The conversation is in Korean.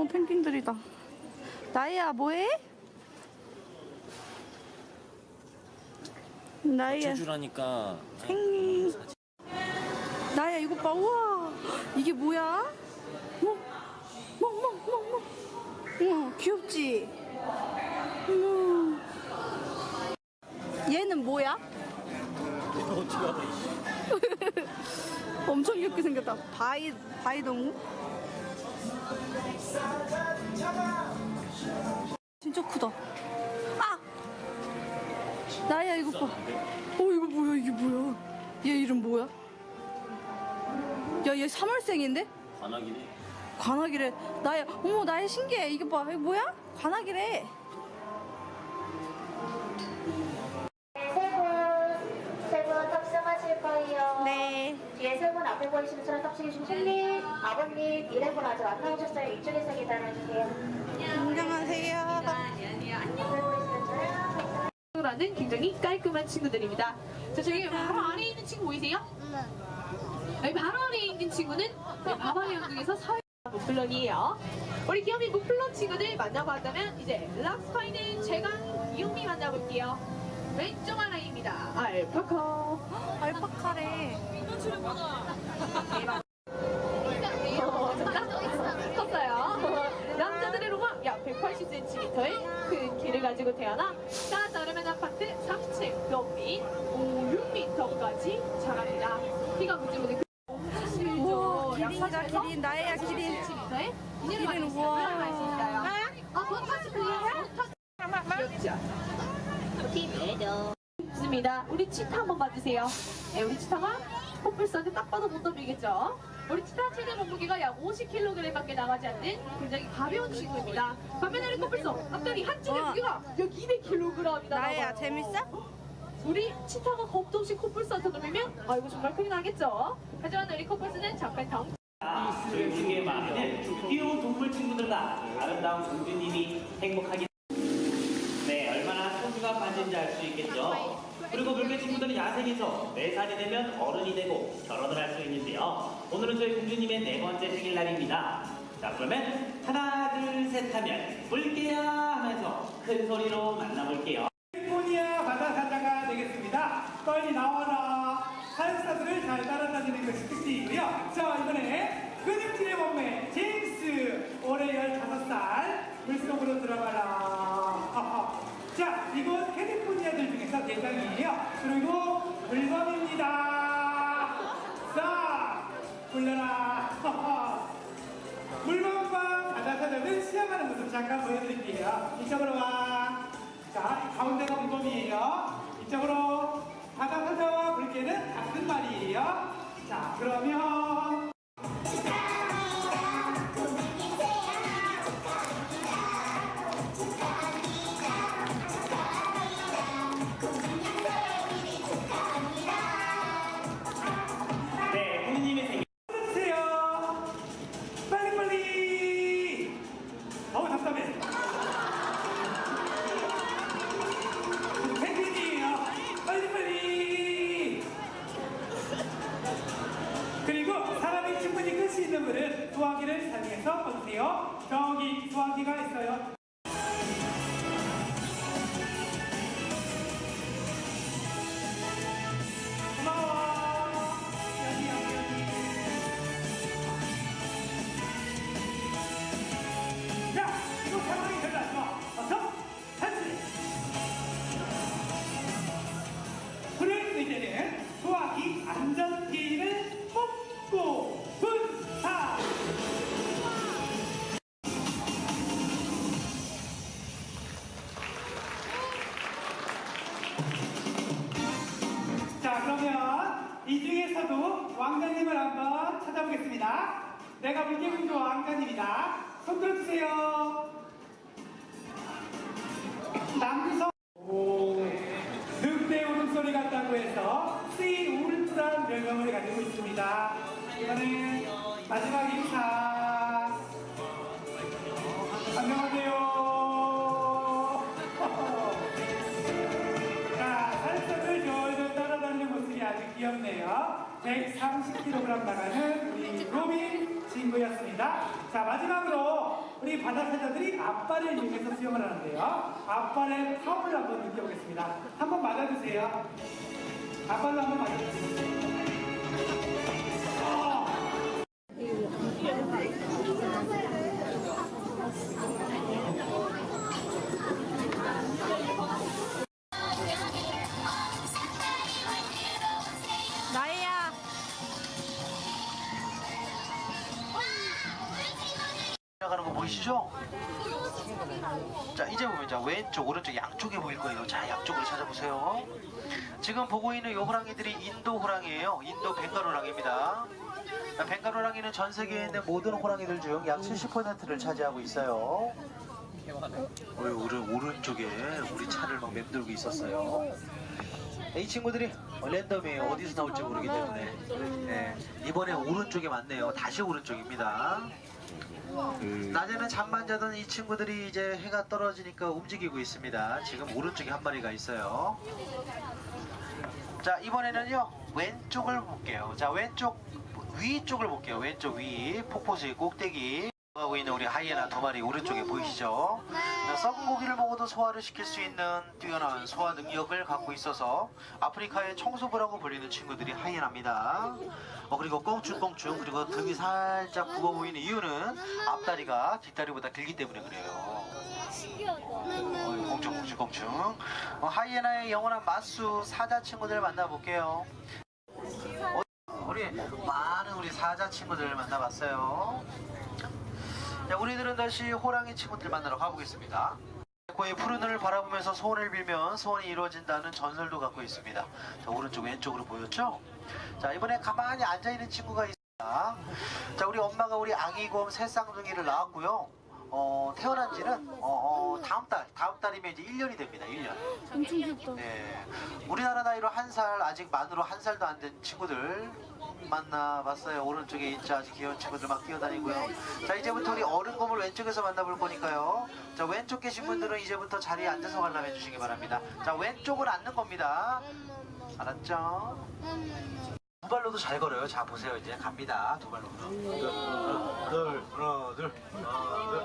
어, 펭귄들이다. 나이야, 뭐해? 나이야, 제주라니까 펭귄. 나야, 이거 봐, 우와. 이게 뭐야? 뭐, 뭐, 뭐, 뭐, 뭐. 우와, 귀엽지? 우와. 얘는 뭐야? 엄청 귀엽게 생겼다. 바이, 바이동무? 진짜 크다. 아! 나야, 이거 봐. 어, 이거 뭐야, 이게 뭐야. 얘 이름 뭐야? 야, 얘 3월생인데? 관악이네 관악이래. 나야, 어머, 나야 신기해. 이거 봐. 이거 뭐야? 관악이래. 네. 뒤에 세 분 앞에 보이시는 사람 탑승해 주신 손님, 아버님, 일행분 아직 안 나오셨어요. 이쪽에서 기다려 주세요. 안녕하세요. 앞에 보이시는 차량 라는 굉장히 깔끔한 친구들입니다. 자, 저기 바로 아래에 있는 친구 보이세요? 여기 바로 아래에 있는 친구는 네, 바바리 연극에서 사회 무플런이에요. 우리 귀요미 무플런 친구들 만나고 한다면 이제 락스파이는 최강 이용미 만나볼게요. 왼쪽 하나입니다. 알파카. 알파카래. 어, 좋다? 컸어요. 남자들의 로망 약 180cm의 큰 키를 가지고 태어나 까다르면 아파트 3층 높이 5, 6m까지 자랍니다. 키가 문제보다 우와, 기린이다, 기린. 나야, 기린. 기린 기린, 우와. 할수 있어요. 아, 그건 타치 플레이어? 귀엽죠? 좋습니다. 우리 치타 한번 봐주세요. 네, 우리 치타가 코뿔소한테 딱 봐도 못 덤비겠죠? 우리 치타 최대 몸무게가 약 50kg밖에 나가지 않는 굉장히 가벼운 친구입니다. 반면에 우리 코뿔소 갑자기 한쪽의 우와. 무게가 약 200kg이나 나야. 재밌어? 우리 치타가 겁도 없이 코뿔소한테 넘으면 아이고 정말 큰일 나겠죠? 하지만 우리 코뿔소는 잠깐 덩 저희 중에 많은 귀여운 동물 친구들과 아름다운 공주님이 행복하게 네 얼마나 소주가 빠진지 알 수 있겠죠 그리고 물개 친구들은 야생에서 4살이 되면 어른이 되고 결혼을 할 수 있는데요 오늘은 저희 공주님의 네 번째 생일날입니다 자 그러면 하나 둘 셋 하면 물개야 하면서 큰 소리로 만나볼게요 캘리포니아 바다 사자가 되겠습니다. 빨리 나와라. 사육사들을 잘 따라다니는 것이 특징이고요. 잠깐 보여드릴게요. 이쪽으로 와. 자, 가운데가 물범이에요. 이쪽으로 안전피를 뽑고 분사. 자, 그러면 이 중에서도 왕자님을 한번 찾아보겠습니다. 내가 물개공주 왕자님이다. 손 들어주세요. 남성 130kg 나가는 우리 로빈 친구였습니다. 자, 마지막으로 우리 바다사자들이 앞발을 이용해서 수영을 하는데요. 앞발의 파워를 한번 느껴보겠습니다. 한번 맞아주세요. 앞발로 한번 맞아주세요. 지나가는 거 보이시죠? 자 이제 보면 자 왼쪽 오른쪽 양쪽에 보일 거예요. 자 양쪽으로 찾아보세요. 지금 보고 있는 이 호랑이들이 인도 호랑이에요. 인도 벵갈 호랑이입니다. 자, 벵갈 호랑이는 전 세계에 있는 모든 호랑이들 중 약 70%를 차지하고 있어요. 우리 오른, 오른쪽에 우리 차를 막 맴돌고 있었어요. 이 친구들이 랜덤이에요. 어디서 나올지 모르기 때문에. 네, 이번에 오른쪽에 맞네요. 다시 오른쪽입니다 낮에는 잠만 자던 이 친구들이 이제 해가 떨어지니까 움직이고 있습니다. 지금 오른쪽에 한 마리가 있어요. 자, 이번에는요, 왼쪽을 볼게요. 자, 왼쪽, 위쪽을 볼게요. 왼쪽 위, 폭포수의 꼭대기. 하고 있는 우리 하이에나 두 마리 오른쪽에 보이시죠? 자, 썩은 고기를 먹어도 소화를 시킬 수 있는 뛰어난 소화 능력을 갖고 있어서 아프리카의 청소부라고 불리는 친구들이 하이에나입니다. 어, 그리고 껑충껑충 그리고 등이 살짝 굽어 보이는 이유는 앞다리가 뒷다리보다 길기 때문에 그래요. 어, 껑충껑충껑충. 어, 하이에나의 영원한 마수 사자 친구들 만나볼게요. 어, 우리 많은 우리 사자 친구들 만나봤어요. 자, 우리들은 다시 호랑이 친구들 만나러 가보겠습니다. 고의 푸른 하늘을 바라보면서 소원을 빌면 소원이 이루어진다는 전설도 갖고 있습니다. 자, 오른쪽 왼쪽으로 보였죠? 자, 이번에 가만히 앉아있는 친구가 있습니다. 자, 우리 엄마가 우리 아기곰 새 쌍둥이를 낳았고요. 어, 태어난 지는 어, 어, 다음 달, 다음 달이면 이제 1년이 됩니다. 1년. 엄청 귀엽다. 네. 우리나라 나이로 한 살, 아직 만으로 한 살도 안 된 친구들 만나봤어요. 오른쪽에 있죠. 아주 귀여운 친구들 막 뛰어다니고요. 자, 이제부터 우리 어른곰을 왼쪽에서 만나볼 거니까요. 자, 왼쪽 계신 분들은 이제부터 자리에 앉아서 관람해 주시기 바랍니다. 자, 왼쪽을 앉는 겁니다. 알았죠? 두 발로도 잘 걸어요. 자, 보세요. 이제 갑니다. 두 발로. 하나, 둘, 하나, 둘, 하나, 둘.